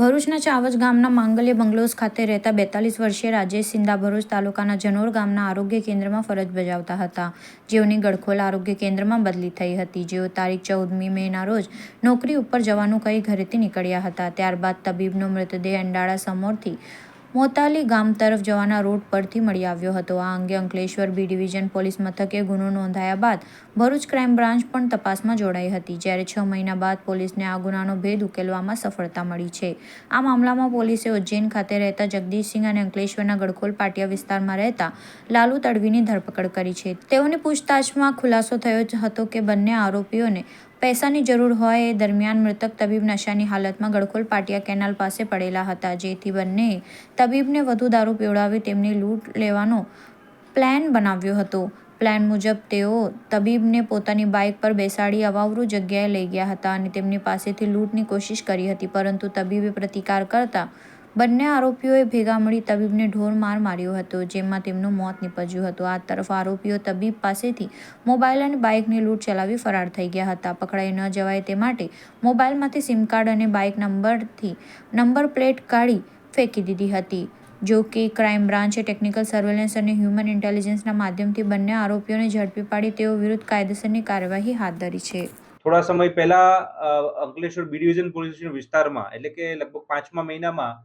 ભરૂચના ચાવજ ગામના માંગલ્ય બંગલોઝ ખાતે રહેતા બેતાલીસ વર્ષીય રાજેશ સિંધા ભરૂચ તાલુકાના જનોર ગામના આરોગ્ય કેન્દ્રમાં ફરજ બજાવતા હતા. જેઓની ગડખોલ આરોગ્ય કેન્દ્રમાં બદલી થઈ હતી. જેઓ તારીખ ચૌદમી મેના રોજ નોકરી ઉપર જવાનું કહી ઘરેથી નીકળ્યા હતા. ત્યારબાદ તબીબનો મૃતદેહ અંડાળા સમોરથી મોતાલી ગામ તરફ જવાના રોડ પરથી મળી આવ્યો હતો. આ અંગે અંકલેશ્વર બી ડિવિઝન પોલીસ મથકે ગુનો નોંધાયા બાદ ભરૂચ ક્રાઇમ બ્રાન્ચ પણ તપાસમાં જોડાઈ હતી, જ્યારે છ મહિના બાદ પોલીસને આ ગુનાનો ભેદ ઉકેલવામાં સફળતા મળી છે. આ મામલામાં પોલીસે ઉજ્જૈન ખાતે રહેતા જગદીશસિંહ અને અંકલેશ્વરના ગડકોલ પાટિયા વિસ્તારમાં રહેતા લાલુ તડવીની ધરપકડ કરી છે. તેઓની પૂછતાછમાં ખુલાસો થયો હતો કે બંને આરોપીઓને પૈસાની જરૂર હોય એ દરમિયાન મૃતક તબીબ નશાની હાલતમાં ગળખોલ પાટિયા કેનાલ પાસે પડેલા હતા. જેથી બંને તબીબને વધુ દારૂ પીવડાવી તેમની લૂંટ લેવાનો પ્લાન બનાવ્યો હતો. પ્લાન મુજબ તેઓ તબીબને પોતાની બાઇક પર બેસાડી અવાવરૂ જગ્યાએ લઈ ગયા હતા અને તેમની પાસેથી લૂંટની કોશિશ કરી હતી, પરંતુ તબીબે પ્રતિકાર કરતા બંને આરોપીઓએ ભેગા મળી તબીબને ઢોર માર માર્યો હતો, જેમાં તેમનું મોત નીપજ્યું હતું. આ તરફ આરોપીઓ તબીબ પાસેથી મોબાઈલ અને બાઇકની લૂંટ ચલાવી ફરાર થઈ ગયા હતા. પકડાઈ ન જવાય તે માટે મોબાઈલમાંથી સિમ કાર્ડ અને બાઇક નંબરથી નંબર પ્લેટ કાઢી ફેંકી દીધી હતી. જો કે ક્રાઇમ બ્રાન્ચે ટેકનિકલ સર્વેલન્સ અને હ્યુમન ઇન્ટેલિજન્સના માધ્યમથી બંને આરોપીઓને ઝડપી પાડી તેઓ વિરુદ્ધ કાયદેસરની કાર્યવાહી હાથ ધરી છે. થોડા સમય પહેલા અંકલેશ્વર બી ડિવિઝન પોલીસ વિસ્તારમાં, એટલે કે લગભગ પાંચમા મહિનામાં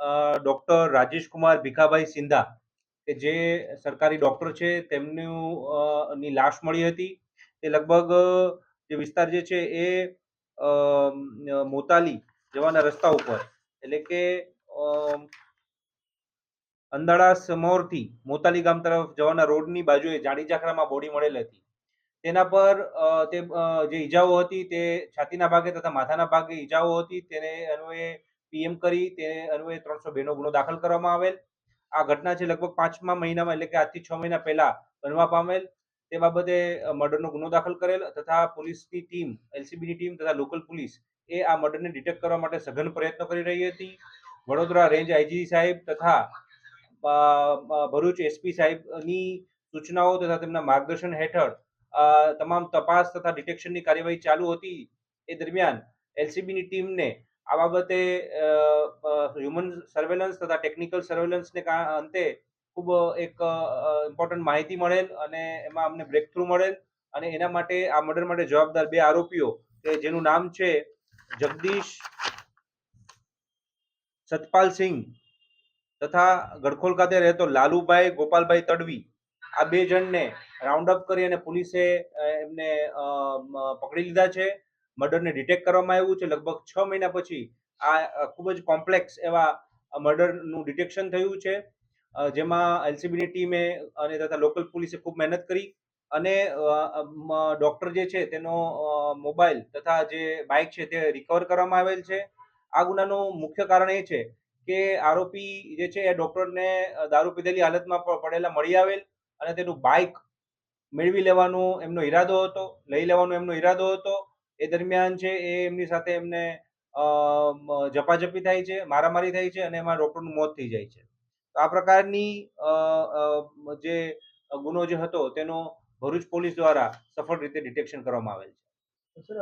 ડોક્ટર રાજેશ કુમાર ભીખાભાઈ સિંધા, કે જે સરકારી ડોક્ટર છે, તેમનું ની લાશ મળી હતી. તે લગભગ, જે વિસ્તાર જે છે એ મોતાલી જવાના રસ્તા ઉપર, એટલે કે અંદાળા સમોરથી મોતાલી ગામ તરફ જવાના રોડની બાજુએ જાડી જાખરામાં બોડી મળેલ હતી. તેના પર તે જે ઈજાઓ હતી તે છાતીના ભાગે તથા માથાના ભાગે ઈજાઓ હતી. તેને અન્વયે પીએમ કરી તે અન્વયે ત્રણસો બેનો ગુનો દાખલ કરવામાં આવેલ. આ ઘટના છે લગભગ પાંચમા મહિનામાં એટલે કે આજથી છ મહિના પહેલા બનવા પામેલ. તે બાબતે મર્ડરનો ગુનો દાખલ કરેલ તથા પોલીસની ટીમ, એલસીબીની ટીમ તથા લોકલ પોલીસ એ આ મર્ડરને ડિટેક્ટ કરવા માટે સઘન પ્રયત્નો કરી રહી હતી. વડોદરા રેન્જ આઈજી સાહેબ તથા ભરૂચ એસપી સાહેબની સૂચનાઓ તથા તેમના માર્ગદર્શન હેઠળ તમામ તપાસ તથા ડિટેક્શનની કાર્યવાહી ચાલુ હતી. એ દરમિયાન એલસીબીની ટીમને આ બાબતે હ્યુમન સર્વેલન્સ તથા ટેકનિકલ સર્વેલન્સને અંતે ખૂબ, એક ઇમ્પોર્ટન્ટ માહિતી મળેલ અને એમાં અમને બ્રેક થ્રુ મળેલ અને એના માટે, આ મર્ડર માટે જવાબદાર બે આરોપીઓ કે જેનું નામ છે જગદીશ સતપાલસિંહ તથા ગડખોલ ખાતે રહેતો લાલુભાઈ ગોપાલભાઈ તડવી. આ બે જણને રાઉન્ડ અપ કરી અને પોલીસે એમને પકડી લીધા છે. મર્ડરને ડિટેક્ટ કરવામાં આવ્યું છે. લગભગ છ મહિના પછી આ ખૂબ જ કોમ્પ્લેક્સ એવા મર્ડરનું ડિટેક્શન થયું છે. જેમાં એલસીબીની ટીમે અને તથા લોકલ પોલીસે ખૂબ મહેનત કરી અને ડોક્ટર જે છે તેનો મોબાઈલ તથા જે બાઇક છે તે રિકવર કરવામાં આવેલ છે. આ ગુનાનું મુખ્ય કારણ એ છે કે આરોપી જે છે એ ડોક્ટરને દારૂ પીધેલી હાલતમાં પડેલા મળી આવેલ અને તેનું બાઇક મેળવી લેવાનો એમનો ઈરાદો હતો, લઈ લેવાનો એમનો ઈરાદો હતો. એ દરમિયાન છે, એ એમની સાથે એમને ઝપાઝપી થાય છે, મારામારી થાય છે અને એમાં ડોક્ટરનું મોત થઈ જાય છે. તો આ પ્રકારની જે ગુનો જે હતો તેનો ભરૂચ પોલીસ દ્વારા સફળ રીતે ડિટેક્શન કરવામાં આવેલ છે.